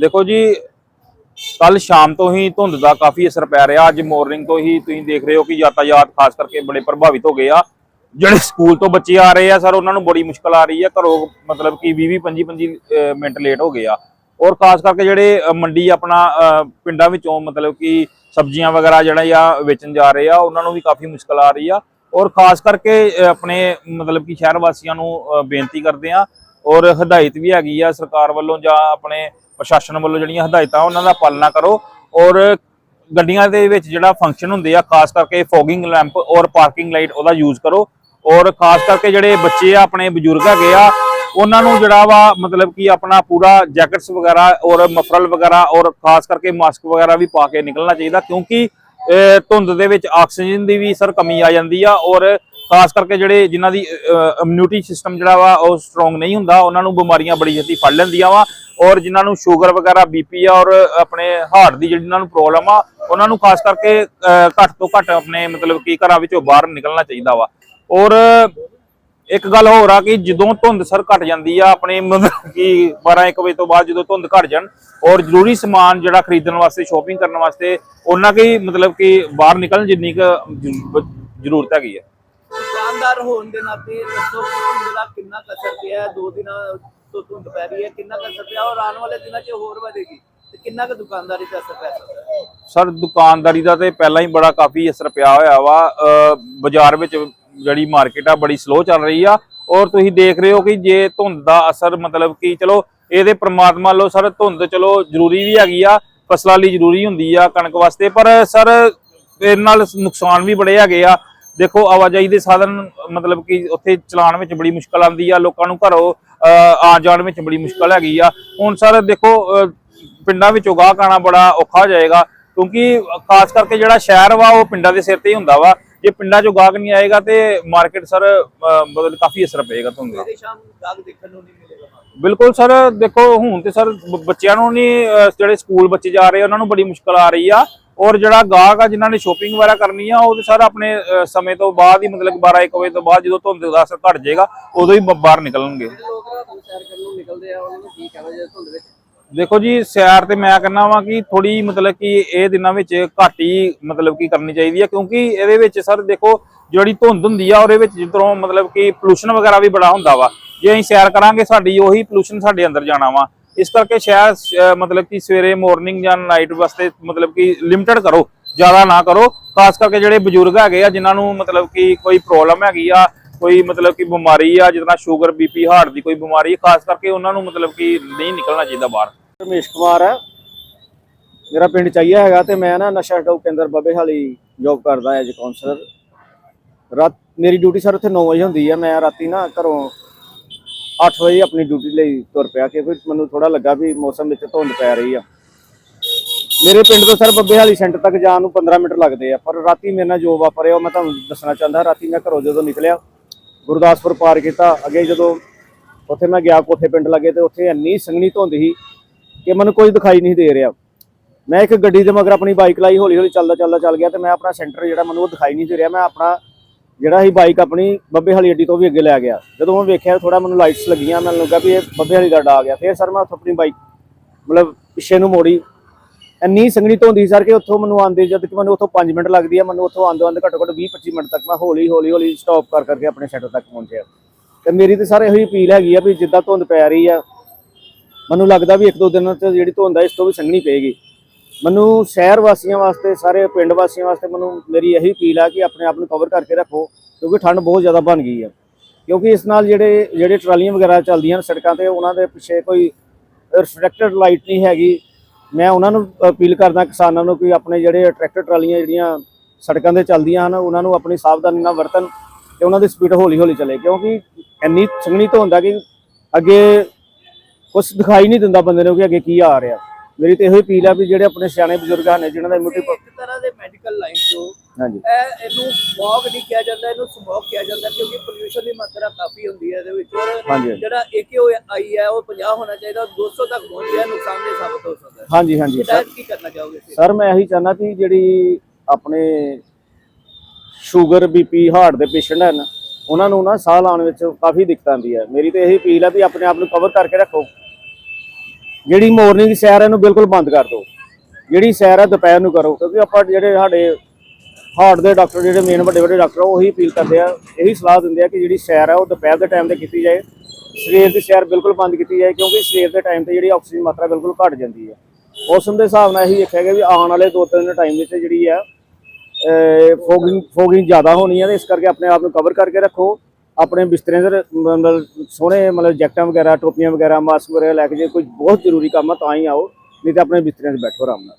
ਦੇਖੋ ਜੀ ਕੱਲ ਸ਼ਾਮ ਤੋਂ ਹੀ ਧੁੰਦ ਦਾ ਕਾਫੀ ਅਸਰ ਪੈ ਰਿਹਾ। ਅੱਜ ਮਾਰਨਿੰਗ ਤੋਂ ਹੀ ਤੁਸੀਂ ਦੇਖ ਰਹੇ ਹੋ ਕਿ ਯਾਤਾਯਾਤ ਖਾਸ ਕਰਕੇ ਬੜੇ ਪ੍ਰਭਾਵਿਤ ਹੋ ਗਏ ਆ। ਜਿਹੜੇ ਸਕੂਲ ਤੋਂ ਬੱਚੇ ਆ ਰਹੇ ਆ, ਸਰ, ਉਹਨਾਂ ਨੂੰ ਬੜੀ ਮੁਸ਼ਕਲ ਆ ਰਹੀ ਹੈ। ਘਰੋਂ ਮਤਲਬ ਕਿ 20 20 25 25 ਮਿੰਟ ਲੇਟ ਹੋ ਗਏ ਆ। ਔਰ ਖਾਸ ਕਰਕੇ ਜਿਹੜੇ ਮੰਡੀ ਆਪਣਾ ਪਿੰਡਾਂ ਵਿੱਚੋਂ ਮਤਲਬ ਕਿ ਸਬਜ਼ੀਆਂ ਵਗੈਰਾ ਜਿਹੜਾ ਆ ਵੇਚਣ ਜਾ ਰਹੇ ਆ, ਉਹਨਾਂ ਨੂੰ ਵੀ ਕਾਫੀ ਮੁਸ਼ਕਲ ਆ ਰਹੀ ਆ। ਔਰ ਖਾਸ ਕਰਕੇ ਆਪਣੇ ਮਤਲਬ ਕਿ ਸ਼ਹਿਰ ਵਾਸੀਆਂ ਨੂੰ ਬੇਨਤੀ ਕਰਦੇ ਆ। ਔਰ ਹਦਾਇਤ ਵੀ ਹੈਗੀ ਆ ਸਰਕਾਰ ਵੱਲੋਂ ਜਾਂ ਆਪਣੇ ਪ੍ਰਸ਼ਾਸਨ ਵੱਲੋਂ ਜਿਹੜੀਆਂ ਹਦਾਇਤਾਂ ਉਹਨਾਂ ਦਾ ਪਾਲਣਾ ਕਰੋ ਔਰ ਗੱਡੀਆਂ ਦੇ ਵਿੱਚ ਜਿਹੜਾ ਫੰਕਸ਼ਨ ਹੁੰਦੇ ਆ, ਖਾਸ ਕਰਕੇ ਫੋਗਿੰਗ ਲੈਂਪ ਔਰ ਪਾਰਕਿੰਗ ਲਾਈਟ ਉਹਦਾ ਯੂਜ਼ ਕਰੋ ਔਰ ਖਾਸ ਕਰਕੇ ਜਿਹੜੇ ਬੱਚੇ ਆ, ਆਪਣੇ ਬਜ਼ੁਰਗ ਹੈਗੇ ਆ, ਉਹਨਾਂ ਨੂੰ ਜਿਹੜਾ ਵਾ ਮਤਲਬ ਕਿ ਆਪਣਾ ਪੂਰਾ ਜੈਕਟਸ ਵਗੈਰਾ ਔਰ ਮਫਰਲ ਵਗੈਰਾ ਔਰ ਖਾਸ ਕਰਕੇ ਮਾਸਕ ਵਗੈਰਾ ਵੀ ਪਾ ਕੇ ਨਿਕਲਣਾ ਚਾਹੀਦਾ ਕਿਉਂਕਿ ਧੁੰਦ ਦੇ ਵਿੱਚ ਆਕਸੀਜਨ ਦੀ ਵੀ ਸਰ ਕਮੀ ਆ ਜਾਂਦੀ ਆ ਔਰ ਖਾਸ ਕਰਕੇ ਜਿਹੜੇ ਜਿਨ੍ਹਾਂ ਦੀ ਇਮਿਊਨਿਟੀ ਸਿਸਟਮ ਜਿਹੜਾ ਵਾ, ਉਹ ਸਟਰੋਂਗ ਨਹੀਂ ਹੁੰਦਾ, ਉਹਨਾਂ ਨੂੰ ਬਿਮਾਰੀਆਂ ਬੜੀ ਜਲਦੀ ਫੜ ਲੈਂਦੀਆਂ ਵਾ ਔਰ ਜਿਨ੍ਹਾਂ ਨੂੰ ਸ਼ੂਗਰ ਵਗੈਰਾ ਬੀਪੀ ਆ ਔਰ ਆਪਣੇ ਹਾਰਟ ਦੀ ਜਿਹੜੀ ਜਿਨ੍ਹਾਂ ਨੂੰ ਪ੍ਰੋਬਲਮ ਆ, ਉਹਨਾਂ ਨੂੰ ਖਾਸ ਕਰਕੇ ਘੱਟ ਤੋਂ ਘੱਟ ਆਪਣੇ ਮਤਲਬ ਕਿ ਘਰਾਂ ਵਿੱਚੋਂ ਬਾਹਰ ਨਿਕਲਣਾ ਚਾਹੀਦਾ ਵਾ। ਔਰ ਇੱਕ ਗੱਲ ਹੋਰ ਆ ਕਿ ਜਦੋਂ ਧੁੰਦ ਸਰ ਘਟ ਜਾਂਦੀ ਆ, ਆਪਣੇ ਮਤਲਬ ਕਿ 12 1 ਵਜੇ ਤੋਂ ਬਾਅਦ ਜਦੋਂ ਧੁੰਦ ਘਟ ਜਾਣ ਔਰ ਜ਼ਰੂਰੀ ਸਮਾਨ ਜਿਹੜਾ ਖਰੀਦਣ ਵਾਸਤੇ ਸ਼ਾਪਿੰਗ ਕਰਨ ਵਾਸਤੇ, ਉਹਨਾਂ ਕੀ ਮਤਲਬ ਕਿ ਬਾਹਰ ਨਿਕਲਣ ਜਿੰਨੀ ਕੁ ਜ਼ਰੂਰਤ ਹੈਗੀ ਆ। ਦੁਕਾਨਦਾਰ ਹੋਣ ਦੇ ਨਾਤੇ ਦੱਸੋ ਕਿ ਧੁੰਦ ਦਾ ਕਿੰਨਾ ਕੁ ਪਿਆ ਹੈ? ਦੋ ਦਿਨਾਂ ਤੋਂ ਧੁੰਦ ਪੈ ਰਹੀ ਹੈ, ਕਿੰਨਾ ਕੁ ਪਿਆ ਔਰ ਆਉਣ ਵਾਲੇ ਦਿਨਾਂ 'ਚ ਹੋਰ ਵਧੇਗੀ ਤੇ ਕਿੰਨਾ ਕੁ ਦੁਕਾਨਦਾਰੀ ਤੇ ਅਸਰ ਪੈ ਸਕਦਾ ਹੈ? ਸਰ, ਦੁਕਾਨਦਾਰੀ ਦਾ ਤੇ ਪਹਿਲਾਂ ਹੀ ਬੜਾ ਕਾਫੀ ਅਸਰ ਪਿਆ ਹੋਇਆ ਵਾ। ਬਾਜ਼ਾਰ ਵਿੱਚ ਜਿਹੜੀ ਮਾਰਕੀਟ ਆ ਬੜੀ ਸਲੋ ਚੱਲ ਰਹੀ ਆ। ਔਰ ਤੁਸੀਂ ਦੇਖ ਰਹੇ ਹੋ ਕਿ ਜੇ ਧੁੰਦ ਦਾ ਅਸਰ ਮਤਲਬ ਕਿ ਚਲੋ ਇਹਦੇ ਪ੍ਰਮਾਤਮਾ ਲੋ ਸਰ ਧੁੰਦ ਚਲੋ ਜ਼ਰੂਰੀ ਵੀ ਹੈਗੀ ਆ, ਫਸਲਾਂ ਲਈ ਜ਼ਰੂਰੀ ਹੁੰਦੀ ਆ ਕਣਕ ਵਾਸਤੇ। ਪਰ ਸਰ, ਇਹਦੇ ਨਾਲ ਨੁਕਸਾਨ ਵੀ ਬੜੇ ਹੈਗੇ ਆ। ਦੇਖੋ ਆਵਾਜਾਈ ਦੇ ਸਾਧਨ ਮਤਲਬ ਕਿ ਉੱਥੇ ਚਲਾਉਣ ਵਿੱਚ ਬੜੀ ਮੁਸ਼ਕਲ ਆਉਂਦੀ ਆ ਲੋਕਾਂ ਨੂੰ ਘਰੋਂ ਆਉਣ ਜਾਣ ਵਿੱਚ ਬੜੀ ਮੁਸ਼ਕਲ ਹੈਗੀ ਆ। ਹੁਣ ਸਰ ਦੇਖੋ ਪਿੰਡਾਂ ਵਿੱਚੋਂ ਗਾਹਕ ਆਉਣਾ ਬੜਾ ਔਖਾ ਹੋ ਜਾਏਗਾ ਕਿਉਂਕਿ ਖਾਸ ਕਰਕੇ ਜਿਹੜਾ ਸ਼ਹਿਰ ਵਾ ਉਹ ਪਿੰਡਾਂ ਦੇ ਸਿਰ ਤੇ ਹੀ ਹੁੰਦਾ ਵਾ। ਜੇ ਪਿੰਡਾਂ 'ਚੋਂ ਗਾਹਕ ਨਹੀਂ ਆਏਗਾ ਤੇ ਮਾਰਕੀਟ ਸਰ ਮਤਲਬ ਕਾਫੀ ਅਸਰ ਪਏਗਾ ਧੁੰਦ ਦਾ ਸਵੇਰੇ ਸ਼ਾਮ ਦਾਗ ਦੇਖਣ ਨੂੰ ਨਹੀਂ ਮਿਲੇਗਾ ਬਿਲਕੁਲ ਸਰ ਦੇਖੋ ਹੁਣ ਤੇ ਸਰ ਬੱਚਿਆਂ ਨੂੰ ਨਹੀਂ ਜਿਹੜੇ ਸਕੂਲ ਬੱਚੇ ਜਾ ਰਹੇ ਆ, ਉਹਨਾਂ ਨੂੰ ਬੜੀ ਮੁਸ਼ਕਲ ਆ ਰਹੀ ਆ। ਔਰ ਜਿਹੜਾ ਗਾਹਕ ਆ ਜਿਨ੍ਹਾਂ ਨੇ ਸ਼ੋਪਿੰਗ ਵਗੈਰਾ ਕਰਨੀ ਆ, ਉਹ ਤੇ ਸਰ ਆਪਣੇ ਸਮੇਂ ਤੋਂ ਬਾਅਦ ਹੀ ਮਤਲਬ 12 1 ਵਜੇ ਤੋਂ ਬਾਅਦ ਜਦੋਂ ਧੁੰਦ ਦਾ ਅਸਰ ਘਟ ਜਾਏਗਾ, ਉਦੋਂ ਹੀ ਬਾਹਰ ਨਿਕਲਣਗੇ। ਦੇਖੋ ਜੀ, ਸੈਰ ਤੇ ਮੈਂ ਕਹਿੰਦਾ ਵਾਂ ਕਿ ਥੋੜੀ ਮਤਲਬ ਕਿ ਇਹ ਦਿਨਾਂ ਵਿੱਚ ਘੱਟ ਹੀ ਮਤਲਬ ਕਿ ਕਰਨੀ ਚਾਹੀਦੀ ਹੈ ਕਿਉਂਕਿ ਇਹਦੇ ਵਿੱਚ ਸਰ ਦੇਖੋ, ਜਿਹੜੀ ਧੁੰਦ ਹੁੰਦੀ ਆ, ਉਹਦੇ ਵਿੱਚ ਜਿੱਧਰੋਂ ਮਤਲਬ ਕਿ ਪੋਲੂਸ਼ਨ ਵਗੈਰਾ ਵੀ ਬੜਾ ਹੁੰਦਾ ਵਾ। ਜੇ ਅਸੀਂ ਸੈਰ ਕਰਾਂਗੇ, ਸਾਡੀ ਉਹੀ ਪੋਲੂਸ਼ਨ ਸਾਡੇ ਅੰਦਰ ਜਾਣਾ ਵਾ। ਇਸ ਕਰਕੇ ਸ਼ਹਿਰ ਮਤਲਬ ਕਿ ਸਵੇਰੇ ਮਾਰਨਿੰਗ ਜਾਂ ਨਾਈਟ ਵਾਸਤੇ ਮਤਲਬ ਕਿ ਲਿਮਟਿਡ ਕਰੋ, ਜ਼ਿਆਦਾ ਨਾ ਕਰੋ। ਖਾਸ ਕਰਕੇ ਜਿਹੜੇ ਬਜ਼ੁਰਗ ਹੈਗੇ ਆ, ਜਿਨ੍ਹਾਂ ਨੂੰ ਮਤਲਬ ਕਿ ਕੋਈ ਪ੍ਰੋਬਲਮ ਹੈਗੀ ਆ, ਕੋਈ ਮਤਲਬ ਕਿ ਬਿਮਾਰੀ ਆ, ਜਿਦਾਂ ਸ਼ੂਗਰ ਬੀਪੀ ਹਾਰਟ ਦੀ ਕੋਈ ਬਿਮਾਰੀ ਖਾਸ ਕਰਕੇ ਉਹਨਾਂ ਨੂੰ ਮਤਲਬ ਕਿ ਨਹੀਂ ਨਿਕਲਣਾ ਚਾਹੀਦਾ ਬਾਹਰ। ਰਮੇਸ਼ ਕੁਮਾਰ ਹੈ। ਮੇਰਾ ਪਿੰਡ ਚਾਈਆ ਹੈਗਾ ਤੇ ਮੈਂ ਨਾ ਨਸ਼ਾ ਛਡਾਊ ਕੇਂਦਰ ਬੱਬੇ ਹਾਲੀ ਜੌਬ ਕਰਦਾ ਐਜ ਕਾਉਂਸਲਰ ਰਾਤ ਮੇਰੀ ਡਿਊਟੀ ਸਰ ਉੱਥੇ 9 ਵਜੇ ਹੁੰਦੀ ਆ। ਮੈਂ ਰਾਤੀ ਨਾ ਘਰੋਂ 8 ਵਜੇ ਆਪਣੀ ਡਿਊਟੀ ਲਈ ਤੁਰ ਪਿਆ ਕਿਉਂਕਿ ਮੈਨੂੰ ਥੋੜਾ ਲੱਗਾ ਵੀ ਮੌਸਮ ਵਿੱਚ ਧੁੰਦ ਪੈ ਰਹੀ ਆ। ਮੇਰੇ ਪਿੰਡ ਤੋਂ ਸਰ ਬੱਬੇ ਸੈਂਟਰ ਤੱਕ ਜਾਣ ਨੂੰ 15 ਮਿੰਟ ਲੱਗਦੇ ਆ, ਪਰ ਰਾਤੀ ਮੇਰੇ ਨਾਲ ਜੋ ਵਾਪਰਿਆ ਉਹ ਮੈਂ ਤੁਹਾਨੂੰ ਦੱਸਣਾ ਚਾਹੁੰਦਾ, ਰਾਤੀ ਮੈਂ ਘਰੋਂ ਜਦੋਂ ਨਿਕਲਿਆ, ਗੁਰਦਾਸਪੁਰ ਪਾਰ ਕੀਤਾ, ਅੱਗੇ ਜਦੋਂ ਉੱਥੇ ਮੈਂ ਗਿਆ ਕੋਠੇ ਪਿੰਡ ਲੱਗੇ ਤੇ ਉੱਥੇ ਇੰਨੀ ਸੰਘਣੀ ਧੁੰਦ ਸੀ ਕਿ ਮੈਨੂੰ ਕੋਈ ਦਿਖਾਈ ਨਹੀਂ ਦੇ ਰਿਹਾ। ਮੈਂ ਇੱਕ ਗੱਡੀ ਦੇ ਮਗਰ ਆਪਣੀ ਬਾਈਕ ਲਾਈ ਹੌਲੀ ਹੌਲੀ ਚੱਲਦਾ ਚੱਲਦਾ ਚੱਲ ਗਿਆ ਤੇ ਮੈਂ ਆਪਣਾ ਸੈਂਟਰ ਜਿਹੜਾ ਮੈਨੂੰ ਉਹ ਦਿਖਾਈ ਨਹੀਂ ਦੇ ਰਿਹਾ, ਮੈਂ ਆਪਣਾ ਜਿਹੜਾ ਸੀ ਬਾਈਕ ਆਪਣੀ ਬੱਬੇ ਵਾਲੀ ਅੱਡੀ ਤੋਂ ਵੀ ਅੱਗੇ ਲੈ ਗਿਆ। ਜਦੋਂ ਮੈਂ ਵੇਖਿਆ ਥੋੜਾ ਮੈਨੂੰ ਲਾਈਟਸ ਲੱਗੀਆਂ, ਮੈਨੂੰ ਲੱਗਾ ਵੀ ਇਹ ਬੱਬੇ ਵਾਲੀ ਦਾ ਡਾ ਗਿਆ। ਫਿਰ ਸਰ ਮੈਂ ਉੱਥੋਂ ਆਪਣੀ ਬਾਈਕ ਮਤਲਬ ਪਿੱਛੇ ਨੂੰ ਮੋੜੀ। ਇੰਨੀ ਸੰਗਣੀ ਧੁੰਦੀ ਸਰ ਕਿ ਉੱਥੋਂ ਮੈਨੂੰ ਆਂਦੇ ਜਦ ਕਿ ਮੈਨੂੰ ਉੱਥੋਂ 5 ਮਿੰਟ ਲੱਗਦੀ ਆ, ਮੈਨੂੰ ਉੱਥੋਂ ਆਂਦੇ ਆਂਦੇ ਘੱਟੋ ਘੱਟ 20 25 ਮਿੰਟ ਤੱਕ ਮੈਂ ਹੌਲੀ ਹੌਲੀ ਹੌਲੀ ਸਟਾਪ ਕਰ ਕਰਕੇ ਆਪਣੇ ਸੈਂਟਰ ਤੱਕ ਪਹੁੰਚਿਆ। ਤੇ ਮੇਰੀ ਤੇ ਸਰ ਇਹੋ ਹੀ ਅਪੀਲ ਹੈਗੀ ਆ ਵੀ ਜਿੱਦਾਂ ਧੁੰਦ ਪੈ ਰਹੀ ਆ, ਮੈਨੂੰ ਲੱਗਦਾ ਵੀ ਇੱਕ ਦੋ ਦਿਨਾਂ ਚ ਜਿਹੜੀ ਧੁੰਦ ਆ, ਇਸ ਤੋਂ ਵੀ ਸੰਘਣੀ ਪਏਗੀ। ਮੈਨੂੰ ਸ਼ਹਿਰ ਵਾਸੀਆਂ ਵਾਸਤੇ, ਸਾਰੇ ਪਿੰਡ ਵਾਸੀਆਂ ਵਾਸਤੇ ਮੈਨੂੰ ਮੇਰੀ ਇਹੀ ਅਪੀਲ ਆ ਕਿ ਆਪਣੇ ਆਪ ਨੂੰ ਕਵਰ ਕਰਕੇ ਰੱਖੋ, ਕਿਉਂਕਿ ਠੰਡ ਬਹੁਤ ਜ਼ਿਆਦਾ ਬਣ ਗਈ ਆ। ਕਿਉਂਕਿ ਇਸ ਨਾਲ ਜਿਹੜੇ ਜਿਹੜੇ ਟਰਾਲੀਆਂ ਵਗੈਰਾ ਚੱਲਦੀਆਂ ਨੇ ਸੜਕਾਂ ਤੇ, ਉਹਨਾਂ ਦੇ ਪਿੱਛੇ ਕੋਈ ਰਿਫਲੈਕਟਡ ਲਾਈਟ ਨਹੀਂ ਹੈਗੀ। ਮੈਂ ਉਹਨਾਂ ਨੂੰ ਅਪੀਲ ਕਰਦਾ ਕਿਸਾਨਾਂ ਨੂੰ ਕਿ ਆਪਣੇ ਜਿਹੜੇ ਟਰੈਕਟਰ ਟਰਾਲੀਆਂ ਜਿਹੜੀਆਂ ਸੜਕਾਂ ਤੇ ਚੱਲਦੀਆਂ ਹਨ, ਉਹਨਾਂ ਨੂੰ ਆਪਣੀ ਸਾਵਧਾਨੀ ਨਾਲ ਵਰਤਣ ਤੇ ਉਹਨਾਂ ਦੀ ਸਪੀਡ ਹੌਲੀ ਹੌਲੀ ਚੱਲੇ। ਕਿਉਂਕਿ ਇੰਨੀ ਸੰਘਣੀ ਧੁੰਦ ਹੁੰਦਾ ਕਿ ਅੱਗੇ ਕੁਝ ਦਿਖਾਈ ਨਹੀਂ ਦਿੰਦਾ ਬੰਦੇ ਨੂੰ ਕਿ ਅੱਗੇ ਕੀ ਆ ਰਿਹਾ। ਮੇਰੀ ਤੇ ਇਹੋ ਅਪੀਲ ਆ ਵੀ ਜਿਹੜੇ ਆਪਣੇ ਸਿਆਣੇ ਬਜ਼ੁਰਗਾਂ ਨੇ ਜਿਨ੍ਹਾਂ ਦਾ ਇਮਿਊਨਿਟੀ ਇੱਕ ਤਰ੍ਹਾਂ ਦੇ ਮੈਡੀਕਲ ਲਾਈਨ ਤੋਂ ਹਾਂਜੀ। ਇਹ ਇਹਨੂੰ ਫੌਗ ਨਹੀਂ ਕਿਹਾ ਜਾਂਦਾ ਇਹਨੂੰ ਸਮੋਕ ਕਿਹਾ ਜਾਂਦਾ ਕਿਉਂਕਿ ਪੋਲੂਸ਼ਨ ਦੀ ਮਾਤਰਾ ਕਾਫੀ ਹੁੰਦੀ ਹੈ ਇਹਦੇ ਵਿੱਚ। ਔਰ ਹਾਂਜੀ। ਜਿਹੜਾ AQI ਆਈ ਹੈ ਉਹ 50 ਹੋਣਾ ਚਾਹੀਦਾ ਉਹ 200 ਤੱਕ ਪਹੁੰਚ ਗਿਆ ਨੁਕਸਾਨਦੇਹ ਸਾਬਤ ਹੋ ਸਕਦਾ ਹੈ। ਹਾਂਜੀ ਹਾਂਜੀ। ਇਹਦਾ ਕੀ ਕਰਨਾ ਚਾਹੋਗੇ? ਸਰ ਮੈਂ ਇਹੀ ਚਾਹੁੰਦਾ ਕਿ ਜਿਹੜੀ ਆਪਣੇ ਸ਼ੂਗਰ ਬੀਪੀ ਹਾਰਟ ਦੇ ਪੇਸ਼ੈਂਟ ਹਨ ਉਹਨਾਂ ਨੂੰ ਨਾ ਸਾਹ ਲਾਉਣ ਵਿੱਚ ਕਾਫੀ ਦਿੱਕਤ ਆਉਂਦੀ ਹੈ। ਮੇਰੀ ਤੇ ਇਹੀ ਅਪੀਲ ਹੈ ਵੀ ਆਪਣੇ ਆਪ ਨੂੰ ਕਵਰ ਕਰਕੇ ਰੱਖੋ। ਜਿਹੜੀ ਮਾਰਨਿੰਗ ਸੈਰ ਇਹਨੂੰ ਬਿਲਕੁਲ ਬੰਦ ਕਰ ਦਿਓ। ਜਿਹੜੀ ਸੈਰ ਹੈ ਦੁਪਹਿਰ ਨੂੰ ਕਰੋ ਕਿਉਂਕਿ ਆਪਾਂ ਜਿਹੜੇ ਸਾਡੇ ਹਾਰਟ ਦੇ ਡਾਕਟਰ ਜਿਹੜੇ ਮੇਨ ਵੱਡੇ ਵੱਡੇ ਡਾਕਟਰ ਆ, ਉਹੀ ਅਪੀਲ ਕਰਦੇ ਆ ਇਹੀ ਸਲਾਹ ਦਿੰਦੇ ਆ ਕਿ ਜਿਹੜੀ ਸੈਰ ਹੈ ਉਹ ਦੁਪਹਿਰ ਦੇ ਟਾਈਮ ਤੇ ਕੀਤੀ ਜਾਏ। ਸਵੇਰ ਦੀ ਸੈਰ ਬਿਲਕੁਲ ਬੰਦ ਕੀਤੀ ਜਾਏ ਕਿਉਂਕਿ ਸਵੇਰ ਦੇ ਟਾਈਮ ਤੇ ਜਿਹੜੀ ਆਕਸੀਜਨ ਮਾਤਰਾ ਬਿਲਕੁਲ ਘਟ ਜਾਂਦੀ ਹੈ ਮੌਸਮ ਦੇ ਹਿਸਾਬ ਨਾਲ ਇਹੀ ਦੇਖਿਆ ਗਿਆ ਵੀ ਆਉਣ ਵਾਲੇ ਦੋ ਤਿੰਨ ਟਾਈਮ ਵਿੱਚ ਜਿਹੜੀ ਹੈ ਫੋਗਿੰਗ ਫੋਗਿੰਗ ਜ਼ਿਆਦਾ ਹੋਣੀ ਹੈ ਤੇ ਇਸ ਕਰਕੇ ਆਪਣੇ ਆਪ ਨੂੰ ਕਵਰ ਕਰਕੇ ਰੱਖੋ। ਆਪਣੇ ਬਿਸਤਰੇ ਦੇ ਮਤਲਬ ਸੋਹਣੇ ਮਤਲਬ ਜੈਕਟਾਂ ਵਗੈਰਾ, ਟੋਪੀਆਂ ਵਗੈਰਾ, ਮਾਸਕ ਵਗੈਰਾ ਲੈ ਕੇ ਜੇ ਕੋਈ ਬਹੁਤ ਜ਼ਰੂਰੀ ਕੰਮ ਆ ਤਾਂ ਹੀ ਆਓ, ਨਹੀਂ ਤਾਂ ਆਪਣੇ ਬਿਸਤਰੇ 'ਚ ਬੈਠੋ ਆਰਾਮ ਨਾਲ।